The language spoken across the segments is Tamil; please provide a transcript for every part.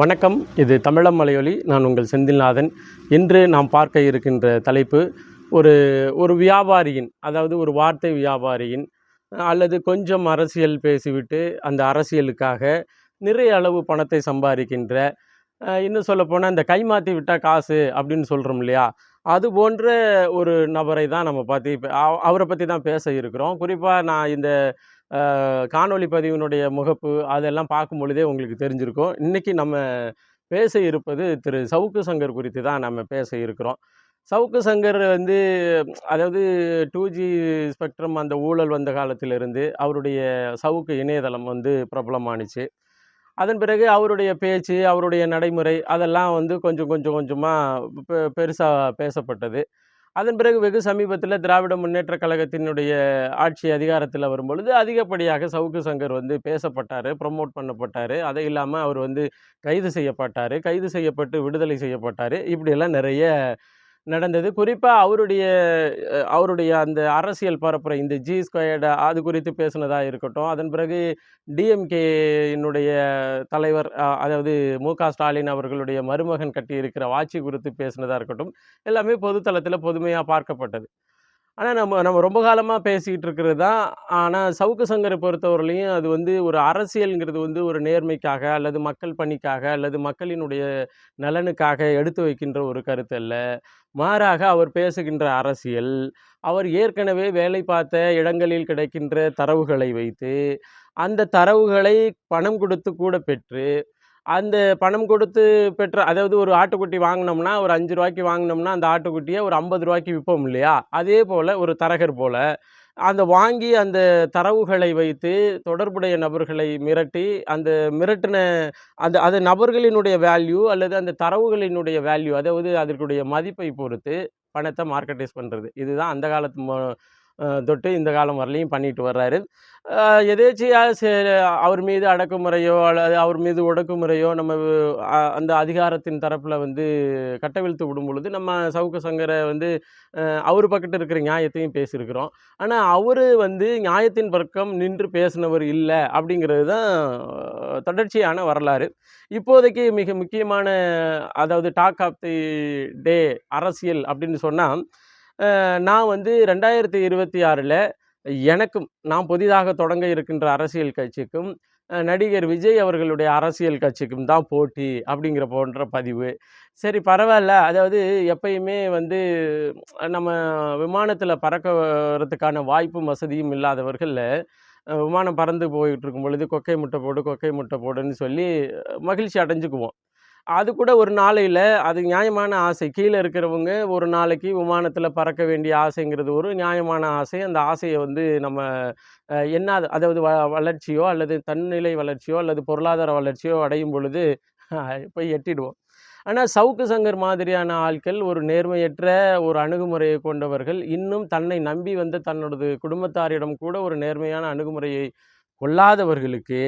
வணக்கம். இது தமிழம் மலையொலி. நான் உங்கள் செந்தில்நாதன். இன்று நாம் பார்க்க இருக்கின்ற தலைப்பு ஒரு ஒரு வியாபாரியின் அதாவது ஒரு வார்த்தை வியாபாரியின் அல்லது கொஞ்சம் அரசியல் பேசிவிட்டு அந்த அரசியலுக்காக நிறைய அளவு பணத்தை சம்பாதிக்கின்ற இன்னும் சொல்லப்போனால் இந்த கைமாற்றி விட்டால் காசு அப்படின்னு சொல்கிறோம் இல்லையா? அது போன்ற ஒரு நபரை தான் நம்ம பார்த்து இப்போ அவரை பற்றி தான் பேச இருக்கிறோம். குறிப்பாக நான் இந்த காணொளி பதிவினுடைய முகப்பு அதெல்லாம் பார்க்கும் பொழுதே உங்களுக்கு தெரிஞ்சிருக்கும். இன்றைக்கி நம்ம பேச இருப்பது திரு. சவுக்கு சங்கர் குறித்து தான் நம்ம பேச இருக்கிறோம். சவுக்கு சங்கர் வந்து அதாவது டூ ஜி ஸ்பெக்ட்ரம் அந்த ஊழல் வந்த காலத்திலிருந்து அவருடைய சவுக்கு இணையதளம் வந்து பிரபலமானுச்சு. அதன் பிறகு அவருடைய பேச்சு அவருடைய நடைமுறை அதெல்லாம் வந்து கொஞ்சம் கொஞ்சம் கொஞ்சமாக பெ பெருசாக பேசப்பட்டது. அதன் பிறகு வெகு சமீபத்தில் திராவிட முன்னேற்றக் கழகத்தினுடைய ஆட்சி அதிகாரத்தில் வரும்பொழுது அதிகப்படியாக சவுக்கு சங்கர் வந்து பேசப்பட்டார் ப்ரொமோட் பண்ணப்பட்டார். அதை இல்லாமல் அவர் வந்து கைது செய்யப்பட்டார். கைது செய்யப்பட்டு விடுதலை செய்யப்பட்டார். இப்படியெல்லாம் நிறைய நடந்தது. குறிப்பாக அவருடைய அவருடைய அந்த அரசியல் பரப்புரை இந்த ஜி ஸ்கொயர்டு அது குறித்து பேசினதாக இருக்கட்டும். அதன் பிறகு டிஎம்கேயினுடைய தலைவர் அதாவது மு க ஸ்டாலின் அவர்களுடைய மருமகன் கட்டியிருக்கிற வாட்சி குறித்து பேசினதாக இருக்கட்டும். எல்லாமே பொதுத்தளத்தில் பொதுமையாக பார்க்கப்பட்டது. ஆனால் நம்ம நம்ம ரொம்ப காலமாக பேசிக்கிட்டு இருக்கிறது தான். ஆனால் சவுக்கு சங்கரை பொறுத்தவரையிலையும் அது வந்து ஒரு அரசியல்ங்கிறது வந்து ஒரு நேர்மைக்காக அல்லது மக்கள் பணிக்காக அல்லது மக்களினுடைய நலனுக்காக எடுத்து வைக்கின்ற ஒரு கருத்து அல்ல. மாறாக அவர் பேசுகின்ற அரசியல் அவர் ஏற்கனவே வேலை பார்த்த இடங்களில் கிடைக்கின்ற தரவுகளை வைத்து அந்த தரவுகளை பணம் கொடுத்து கூட பெற்று அந்த பணம் கொடுத்து பெற்ற அதாவது ஒரு ஆட்டுக்குட்டி வாங்கினோம்னா ஒரு அஞ்சு ரூபாய்க்கு வாங்கினோம்னா அந்த ஆட்டுக்குட்டியை ஒரு ஐம்பது ரூபாய்க்கு விற்போம் இல்லையா? அதே போல் ஒரு தரகர் போல் அந்த வாங்கி அந்த தரவுகளை வைத்து தொடர்புடைய நபர்களை மிரட்டி அந்த மிரட்டின அந்த அது நபர்களினுடைய வேல்யூ அல்லது அந்த தரவுகளினுடைய வேல்யூ அதாவது அதற்குடைய மதிப்பை பொறுத்து பணத்தை மார்க்கெட்டைஸ் பண்ணுறது இதுதான் அந்த காலத்து தொட்டு இந்த காலம் வரலையும் பண்ணிட்டு வர்றாரு. எதேச்சியாக சே அவர் மீது அடக்குமுறையோ அல்லது அவர் மீது ஒடுக்குமுறையோ நம்ம அந்த அதிகாரத்தின் தரப்பில் வந்து கட்டவிழ்த்து விடும் பொழுது நம்ம சவுக்கு சங்கரை வந்து அவர் பக்கத்து இருக்கிற நியாயத்தையும் பேசியிருக்கிறோம். ஆனால் அவர் வந்து நியாயத்தின் பக்கம் நின்று பேசினவர் இல்லை அப்படிங்கிறது தான் தொடர்ச்சியான வரலாறு. இப்போதைக்கு மிக முக்கியமான அதாவது டாக் ஆஃப் தி டே அரசியல் அப்படின்னு சொன்னால் நான் வந்து ரெண்டாயிரத்தி இருபத்தி ஆறில் எனக்கும் நான் புதிதாக தொடங்க இருக்கின்ற அரசியல் கட்சிக்கும் நடிகர் விஜய் அவர்களுடைய அரசியல் கட்சிக்கும் தான் போட்டி அப்படிங்கிற போன்ற பதிவு. சரி பரவாயில்ல. அதாவது எப்பயுமே வந்து நம்ம விமானத்தில் பறக்கிறதுக்கான வாய்ப்பும் வசதியும் இல்லாதவர்களில் விமானம் பறந்து போயிட்டு இருக்கும் பொழுது கொக்கை முட்டை போடு கொக்கை முட்டை போடுன்னு சொல்லி மகிழ்ச்சி அடைஞ்சுக்குவோம். அது கூட ஒரு நாளையில் அது நியாயமான ஆசை. கீழே இருக்கிறவங்க ஒரு நாளைக்கு விமானத்தில் பறக்க வேண்டிய ஆசைங்கிறது ஒரு நியாயமான ஆசை. அந்த ஆசையை வந்து நம்ம என்ன அதாவது வ வளர்ச்சியோ அல்லது தன்னிலை வளர்ச்சியோ அல்லது பொருளாதார வளர்ச்சியோ அடையும் பொழுது போய் எட்டிடுவோம். ஆனால் சவுக்கு சங்கர் மாதிரியான ஆட்கள் ஒரு நேர்மையற்ற ஒரு அணுகுமுறையை கொண்டவர்கள். இன்னும் தன்னை நம்பி வந்த தன்னோடது குடும்பத்தாரிடம் கூட ஒரு நேர்மையான அணுகுமுறையை கொள்ளாதவர்களுக்கு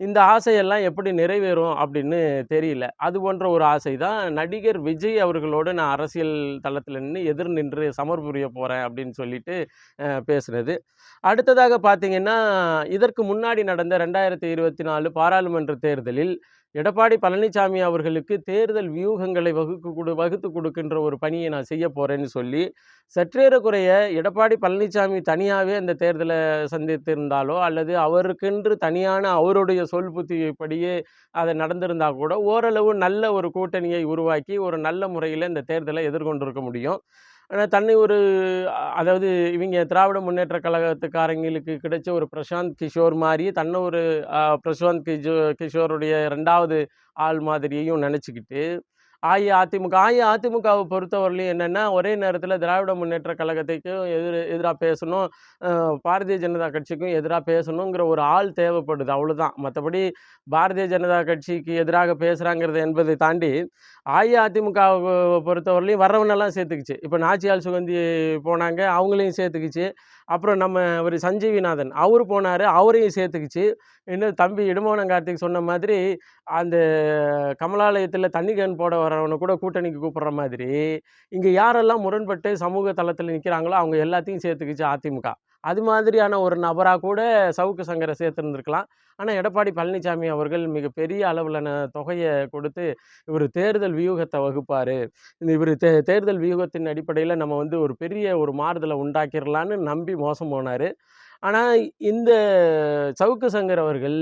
இந்த ஆசையெல்லாம் எப்படி நிறைவேறும் அப்படின்னு தெரியல. அது போன்ற ஒரு ஆசை தான் நடிகர் விஜய் அவர்களோடு நான் அரசியல் தளத்தில் நின்று எதிர் நின்று சமர் புரிய போகிறேன் அப்படின்னு சொல்லிட்டு பேசுனது அடுத்ததாக பார்த்தீங்கன்னா இதற்கு முன்னாடி நடந்த ரெண்டாயிரத்தி இருபத்தி நாலு பாராளுமன்ற தேர்தலில் எடப்பாடி பழனிசாமி அவர்களுக்கு தேர்தல் வியூகங்களை வகுக்கு கொடு வகுத்து கொடுக்கின்ற ஒரு பணியை நான் செய்ய போகிறேன்னு சொல்லி சற்றேறக்குறைய எடப்பாடி பழனிசாமி தனியாகவே அந்த தேர்தலை சந்தித்திருந்தாலோ அல்லது அவருக்கென்று தனியான அவருடைய சொல் புத்தியைப்படியே அதை நடந்திருந்தால் கூட ஓரளவு நல்ல ஒரு கூட்டணியை உருவாக்கி ஒரு நல்ல முறையில் இந்த தேர்தலை எதிர்கொண்டிருக்க முடியும். ஆனால் தன்னை ஒரு அதாவது இவங்க திராவிட முன்னேற்ற கழகத்துக்காரங்களுக்கு கிடைச்ச ஒரு பிரசாந்த் கிஷோர் மாதிரி தன்னை ஒரு பிரசாந்த் கிஷோ கிஷோருடைய ரெண்டாவது ஆள் மாதிரியையும் நினச்சிக்கிட்டு அஇஅதிமுக அஇஅதிமுகவை பொறுத்தவரையிலும் என்னென்னா ஒரே நேரத்தில் திராவிட முன்னேற்ற கழகத்துக்கும் எதிர் எதிராக பேசணும். பாரதிய ஜனதா கட்சிக்கும் எதிராக பேசணுங்கிற ஒரு ஆள் தேவைப்படுது. அவ்வளோதான் மற்றபடி பாரதிய ஜனதா கட்சிக்கு எதிராக பேசுகிறாங்கிறது என்பதை தாண்டி அஇஅதிமுகவை பொறுத்தவரையிலையும் வர்றவனெல்லாம் சேர்த்துக்கிச்சு. இப்போ நாச்சியால் சுகந்தி போனாங்க அவங்களையும் சேர்த்துக்கிச்சு. அப்புறம் நம்ம ஒரு சஞ்சீவிநாதன் அவர் போனார் அவரையும் சேர்த்துக்கிச்சு. இன்னும் தம்பி இடுமோனம் கார்த்திக் சொன்ன மாதிரி அந்த கமலாலயத்தில் தண்ணி கேன் போட வரவனை கூட கூட்டணிக்கு கூப்பிட்ற மாதிரி இங்கே யாரெல்லாம் முரண்பட்டு சமூக தளத்தில் நிற்கிறாங்களோ அவங்க எல்லாத்தையும் சேர்த்துக்கிச்சு அதிமுக. அது மாதிரியான ஒரு நபராக கூட சவுக்கு சங்கரை சேர்த்துருந்துருக்கலாம். ஆனால் எடப்பாடி பழனிசாமி அவர்கள் மிகப்பெரிய அளவிலான தொகையை கொடுத்து இவர் தேர்தல் வியூகத்தை வகுப்பார். இவர் தே தேர்தல் வியூகத்தின் அடிப்படையில் நம்ம வந்து ஒரு பெரிய ஒரு மாறுதலை உண்டாக்கிடலான்னு நம்பி மோசம் போனார். ஆனால் இந்த சவுக்கு சங்கர் அவர்கள்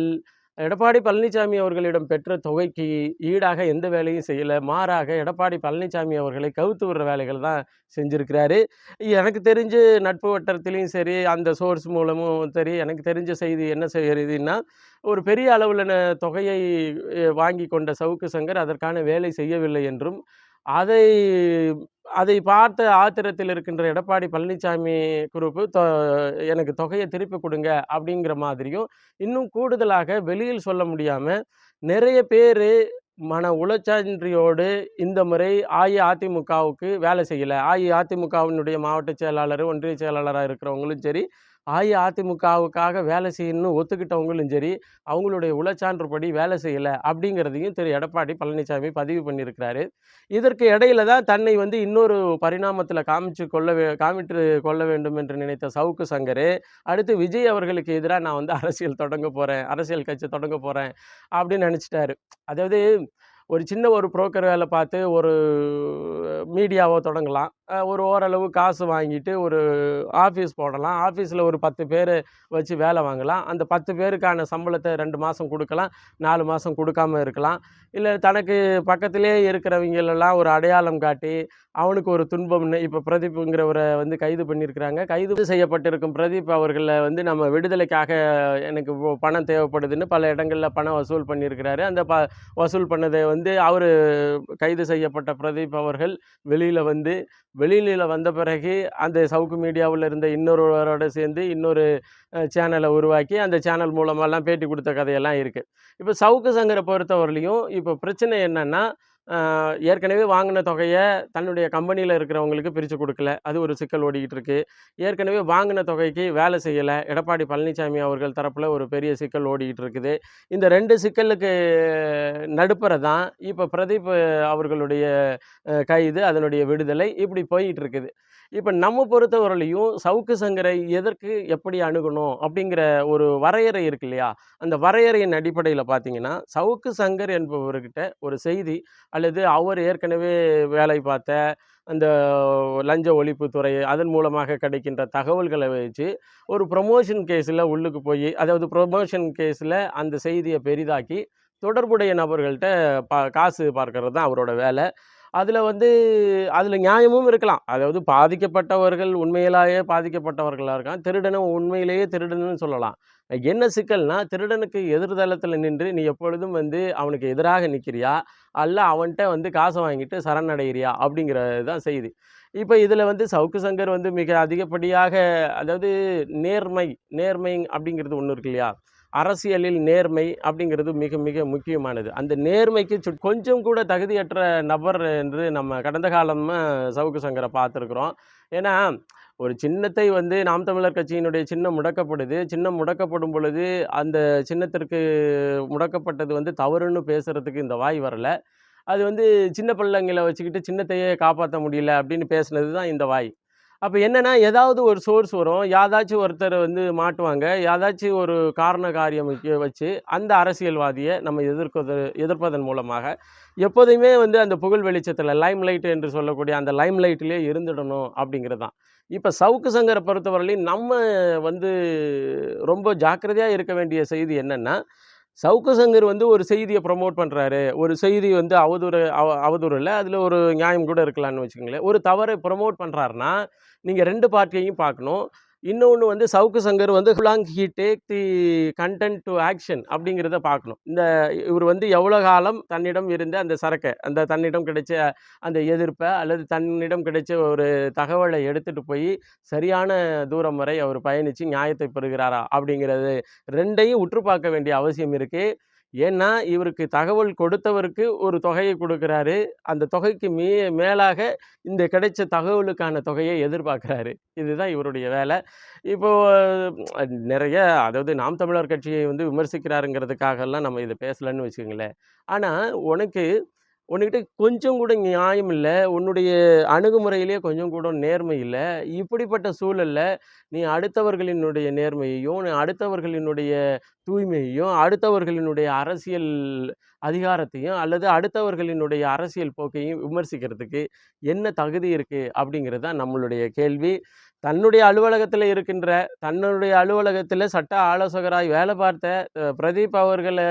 எடப்பாடி பழனிசாமி அவர்களிடம் பெற்ற தொகைக்கு ஈடாக எந்த வேலையும் செய்யலை. மாறாக எடப்பாடி பழனிசாமி அவர்களை கவுத்து விடுற வேலைகள் தான் செஞ்சுருக்கிறாரு. எனக்கு தெரிஞ்சு நட்பு வட்டத்திலையும் சரி அந்த சோர்ஸ் மூலமும் சரி எனக்கு தெரிஞ்ச செய்தி என்ன செய்கிறதுன்னா ஒரு பெரிய அளவில் தொகையை வாங்கி கொண்ட சவுக்கு சங்கர் அதற்கான வேலை செய்யவில்லை என்றும் அதை அதை பார்த்த ஆத்திரத்தில் இருக்கின்ற எடப்பாடி பழனிசாமி குரூப்பு தொ எனக்கு தொகையை திருப்பி கொடுங்க அப்படிங்கிற மாதிரியும் இன்னும் கூடுதலாக வெளியில் சொல்ல முடியாமல் நிறைய பேர் மன உளச்சான்றியோடு இந்த முறை அஇஅதிமுகவுக்கு வேலை செய்யலை. அஇஅதிமுகவினுடைய மாவட்ட செயலாளர் ஒன்றிய செயலாளராக இருக்கிறவங்களும் சரி அஇஅதிமுகவுக்காக வேலை செய்யணும்னு ஒத்துக்கிட்டவங்களும் சரி அவங்களுடைய உளச்சான்றுபடி வேலை செய்யலை அப்படிங்கிறதையும் திரு. எடப்பாடி பழனிசாமி பதிவு பண்ணியிருக்கிறாரு. இதற்கு இடையில தான் தன்னை வந்து இன்னொரு பரிணாமத்தில் காமிச்சு கொள்ள வே காமிட்டு கொள்ள வேண்டும் என்று நினைத்த சவுக்கு சங்கர் அடுத்து விஜய் அவர்களுக்கு எதிராக நான் வந்து அரசியல் தொடங்க போகிறேன் அரசியல் கட்சி தொடங்க போகிறேன் அப்படின்னு நினச்சிட்டாரு. அதாவது ஒரு சின்ன ஒரு புரோக்கர் வேலை பார்த்து ஒரு மீடியாவோ தொடங்கலாம். ஒரு ஓரளவு காசு வாங்கிட்டு ஒரு ஆஃபீஸ் போடலாம். ஆஃபீஸில் ஒரு பத்து பேர் வச்சு வேலை வாங்கலாம். அந்த பத்து பேருக்கான சம்பளத்தை ரெண்டு மாதம் கொடுக்கலாம். நாலு மாதம் கொடுக்காம இருக்கலாம். இல்லை தனக்கு பக்கத்திலே இருக்கிறவங்களெல்லாம் ஒரு அடையாளம் காட்டி அவனுக்கு ஒரு துன்பம்னு இப்போ பிரதீப்புங்கிறவரை வந்து கைது பண்ணியிருக்கிறாங்க. கைது செய்யப்பட்டிருக்கும் பிரதீப் அவர்களை வந்து நம்ம விடுதலைக்காக எனக்கு பணம் தேவைப்படுதுன்னு பல இடங்களில் பணம் வசூல் பண்ணியிருக்கிறாரு. அந்த ப வசூல் பண்ணதை வந்து அவர் கைது செய்யப்பட்ட பிரதீப் அவர்கள் வெளியில் வந்து வெளியில் வந்த பிறகு அந்த சவுக்கு மீடியாவில் இருந்த இன்னொருவரோட சேர்ந்து இன்னொரு சேனலை உருவாக்கி அந்த சேனல் மூலமாலாம் பேட்டி கொடுத்த கதையெல்லாம் இருக்குது இப்போ சவுக்கு சங்கரை பொறுத்தவரையிலையும் இப்போ பிரச்சனை என்னென்னா ஏற்கனவே வாங்கின தொகையை தன்னுடைய கம்பெனியில் இருக்கிறவங்களுக்கு பிரித்து கொடுக்கல. அது ஒரு சிக்கல் ஓடிக்கிட்டு இருக்கு ஏற்கனவே வாங்கின தொகைக்கு வேலை செய்யலை. எடப்பாடி பழனிசாமி அவர்கள் தரப்பில் ஒரு பெரிய சிக்கல் ஓடிக்கிட்டு இருக்குது இந்த ரெண்டு சிக்கலுக்கு நடுப்புற தான் இப்போ பிரதீப் அவர்களுடைய கைது அதனுடைய விடுதலை இப்படி போயிட்டு இருக்குது இப்போ நம்ம பொறுத்தவரையிலையும் சவுக்கு சங்கரை எதற்கு எப்படி அணுகணும் அப்படிங்கிற ஒரு வரையறை இருக்கு இல்லையா? அந்த வரையறையின் அடிப்படையில் பார்த்தீங்கன்னா சவுக்கு சங்கர் என்பவர்கிட்ட ஒரு செய்தி அல்லது அவர் ஏற்கனவே வேலை பார்த்த அந்த லஞ்ச ஒழிப்புத்துறை அதன் மூலமாக கிடைக்கின்ற தகவல்களை வச்சு ஒரு ப்ரொமோஷன் கேஸில் உள்ளுக்கு போய் அதாவது ப்ரொமோஷன் கேஸில் அந்த செய்தியை பெரிதாக்கி தொடர்புடைய நபர்கள்ட்ட பா காசு பார்க்கறது தான் அவரோட வேலை. அதில் வந்து அதில் நியாயமும் இருக்கலாம். அதாவது பாதிக்கப்பட்டவர்கள் உண்மையிலேயே பாதிக்கப்பட்டவர்களாக இருக்கான் திருடனும் உண்மையிலேயே திருடனுன்னு சொல்லலாம். என்ன சிக்கல்னா திருடனுக்கு எதிர்தளத்தில் நின்று நீ எப்பொழுதும் வந்து அவனுக்கு எதிராக நிற்கிறியா அல்ல அவன்கிட்ட வந்து காசை வாங்கிட்டு சரணடைகிறியா அப்படிங்கிறது தான் செய்தி. இப்போ இதில் வந்து சவுக்கு சங்கர் வந்து மிக அதிகப்படியாக அதாவது நேர்மை நேர்மை அப்படிங்கிறது ஒன்று இருக்கு இல்லையா? அரசியலில் நேர்மை அப்படிங்கிறது மிக மிக முக்கியமானது. அந்த நேர்மைக்கு சு- கொஞ்சம் கூட தகுதியற்ற நபர் என்று நம்ம கடந்த காலமாக சவுக்கு சங்கரை பார்த்துருக்குறோம். ஏன்னா ஒரு சின்னத்தை வந்து நாம் தமிழர் கட்சியினுடைய சின்னம் முடக்கப்படுது. சின்னம் முடக்கப்படும் பொழுது அந்த சின்னத்திற்கு முடக்கப்பட்டது வந்து தவறுன்னு பேசுகிறதுக்கு இந்த வாய் வரல. அது வந்து சின்ன பிள்ளைங்களை வச்சுக்கிட்டு சின்னத்தையே காப்பாற்ற முடியல அப்படின்னு பேசுனது தான் இந்த வாய். அப்போ என்னென்னா ஏதாவது ஒரு சோர்ஸ் வரும். யாதாச்சும் ஒருத்தர் வந்து மாட்டுவாங்க. யாதாச்சும் ஒரு காரண காரியம் வச்சு அந்த அரசியல்வாதியை நம்ம எதிர்ப்பது எதிர்ப்பதன் மூலமாக எப்போதுமே வந்து அந்த புகழ் வெளிச்சத்தில் லைம் லைட் என்று சொல்லக்கூடிய அந்த லைம் லைட்லேயே இருந்துடணும் அப்படிங்கிறது தான் இப்போ சவுக்கு சங்கரை பொறுத்தவரையிலையும் நம்ம வந்து ரொம்ப ஜாக்கிரதையாக இருக்க வேண்டிய செய்தி என்னென்னா சவுக்கு சங்கர் வந்து ஒரு செய்தியை ப்ரொமோட் பண்ணுறாரு ஒரு செய்தி வந்து அவதூறு அவ அவதூறு இல்லை அதில் ஒரு நியாயம் கூட இருக்கலாம்னு வச்சுக்கோங்களேன். ஒரு தவறை ப்ரொமோட் பண்ணுறாருன்னா நீங்கள் ரெண்டு பார்ட்டியையும் பார்க்கணும். இன்னொன்று வந்து சவுக்கு சங்கர் வந்து ஹுலாங் he take the content to action அப்படிங்கிறத பார்க்கணும். இந்த இவர் வந்து எவ்வளோ காலம் தன்னிடம் இருந்த அந்த சரக்கை அந்த தன்னிடம் கிடைச்ச அந்த எதிர்ப்பை அல்லது தன்னிடம் கிடைச்ச ஒரு தகவலை எடுத்துகிட்டு போய் சரியான தூரம் வரை அவர் பயணித்து நியாயத்தை பெறுகிறாரா அப்படிங்கிறது ரெண்டையும் உற்று பார்க்க வேண்டிய அவசியம் இருக்குது ஏன்னா இவருக்கு தகவல் கொடுத்தவருக்கு ஒரு தொகையை கொடுக்குறாரு. அந்த தொகைக்கு மீ மேலாக இந்த கிடைச்ச தகவலுக்கான தொகையை எதிர்பார்க்குறாரு. இதுதான் இவருடைய வேலை. இப்போது நிறைய அதாவது நாம் தமிழர் கட்சியை வந்து விமர்சிக்கிறாருங்கிறதுக்காகலாம் நம்ம இதை பேசலன்னு வச்சுக்கோங்களேன். ஆனால் உனக்கு உன்கிட்ட கொஞ்சம் கூட நியாயம் இல்லை. உன்னுடைய அணுகுமுறையிலேயே கொஞ்சம் கூட நேர்மை இல்லை. இப்படிப்பட்ட சூழலில் நீ அடுத்தவர்களினுடைய நேர்மையையும், நீ அடுத்தவர்களினுடைய தூய்மையையும், அடுத்தவர்களினுடைய அரசியல் அதிகாரத்தையும் அல்லது அடுத்தவர்களினுடைய அரசியல் போக்கையும் விமர்சிக்கிறதுக்கு என்ன தகுதி இருக்குது அப்படிங்கிறது தான் நம்மளுடைய கேள்வி. தன்னுடைய அலுவலகத்தில் இருக்கின்ற தன்னுடைய அலுவலகத்தில் சட்ட ஆலோசகராய் வேலை பார்த்த பிரதீப் அவர்களை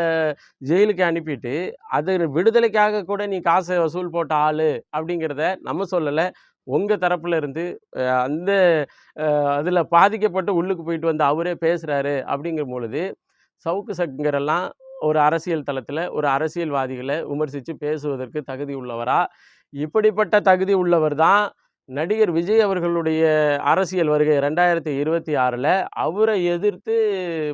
ஜெயிலுக்கு அனுப்பிட்டு, அது விடுதலைக்காக கூட நீ காசை வசூல் போட்ட ஆள் அப்படிங்கிறத நம்ம சொல்லலை உங்கள் தரப்புல இருந்து அந்த அதில் பாதிக்கப்பட்டு உள்ளுக்கு போயிட்டு வந்து அவரே பேசுகிறாரு அப்படிங்கும் பொழுது, சவுக்கு சங்கரெல்லாம் ஒரு அரசியல் தளத்தில் ஒரு அரசியல்வாதிகளை விமர்சித்து பேசுவதற்கு தகுதி உள்ளவரா? இப்படிப்பட்ட தகுதி உள்ளவர் தான் நடிகர் விஜய் அவர்களுடைய அரசியல் வருகை ரெண்டாயிரத்து இருபத்தி ஆறில் அவரை எதிர்த்து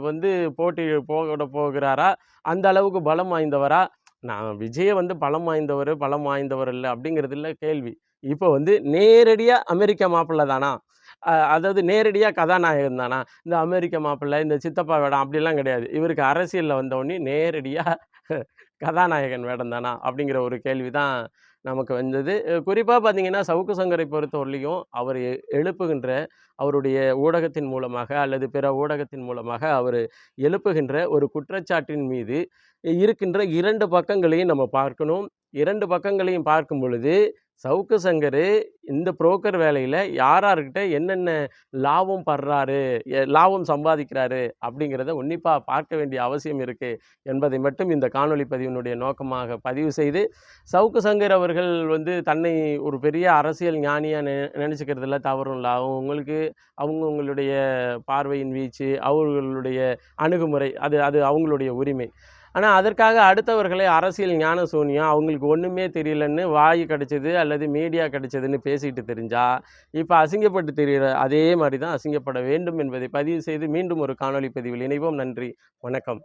வந்து போட்டி போக போகிறாரா? அந்த அளவுக்கு பலம் வாய்ந்தவரா? நான் விஜயை வந்து பலம் வாய்ந்தவர் பலம் வாய்ந்தவர் இல்லை அப்படிங்கிறது இல்லை கேள்வி. இப்போ வந்து நேரடியாக அமெரிக்க மாப்பிள்ளை தானா? அதாவது நேரடியாக கதாநாயகன் தானா? இந்த அமெரிக்க மாப்பிள்ளை, இந்த சித்தப்பா வேடம் அப்படிலாம் கிடையாது. இவருக்கு அரசியலில் வந்தவொடனே நேரடியாக கதாநாயகன் வேடம் தானா? அப்படிங்கிற ஒரு கேள்வி தான் நமக்கு வந்தது. குறிப்பாக பார்த்தீங்கன்னா, சவுக்கு சங்கரை பொறுத்தவரையிலையும் அவர் எழுப்புகின்ற அவருடைய ஊடகத்தின் மூலமாக அல்லது பிற ஊடகத்தின் மூலமாக அவர் எழுப்புகின்ற ஒரு குற்றச்சாட்டின் மீது இருக்கின்ற இரண்டு பக்கங்களையும் நம்ம பார்க்கணும். இரண்டு பக்கங்களையும் பார்க்கும் பொழுது, சவுக்கு சங்கரு இந்த புரோக்கர் வேலையில் யாராருக்கிட்ட யார்கிட்ட என்னென்ன லாபம் படுறாரு, எ லாபம் சம்பாதிக்கிறாரு அப்படிங்கிறத உன்னிப்பாக பார்க்க வேண்டிய அவசியம் இருக்குது என்பதை மட்டும் இந்த காணொளி பதிவினுடைய நோக்கமாக பதிவு செய்து, சவுக்கு சங்கர் அவர்கள் வந்து தன்னை ஒரு பெரிய அரசியல் ஞானியாக நெ நினச்சிக்கிறதுல தவறும் இல்லை அவங்களுக்கு அவங்கவுங்களுடைய பார்வையின் வீச்சு, அவர்களுடைய அணுகுமுறை அது அது அவங்களுடைய உரிமை. ஆனால் அதற்காக அடுத்தவர்களை அரசியல் ஞான சூன்யம் அவங்களுக்கு ஒன்றுமே தெரியலன்னு வாய் கிடச்சிது அல்லது மீடியா கடிச்சதுன்னு பேசிட்டு தெரிஞ்சால் இப்போ அசிங்கப்பட்டு தெரிகிற அதே மாதிரி தான் அசிங்கப்பட வேண்டும் என்பதை பதிவு செய்து மீண்டும் ஒரு காணொளி பதிவில் இணைவோம். நன்றி, வணக்கம்.